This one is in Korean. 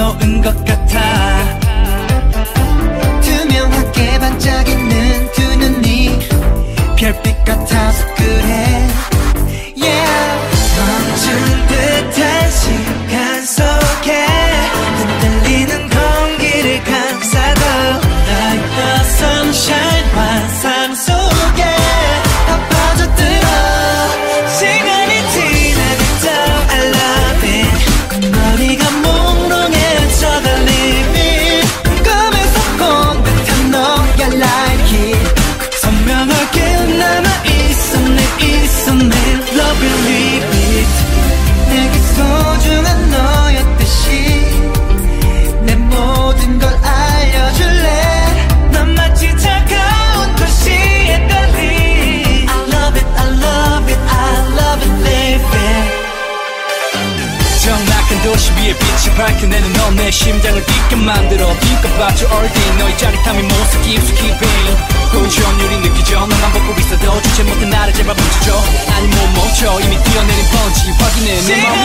넣은 것 같아. 투명하게 반짝이는 두 눈이 별빛 같아서 그래. Yeah. 멈춘 듯해. 도시 위에 빛이 밝혀내는 넌내 심장을 뛰게 만들어. 빛과 봐줘 all day 너의 짜릿함이 모습 깊숙이 pain 고전율이 in. in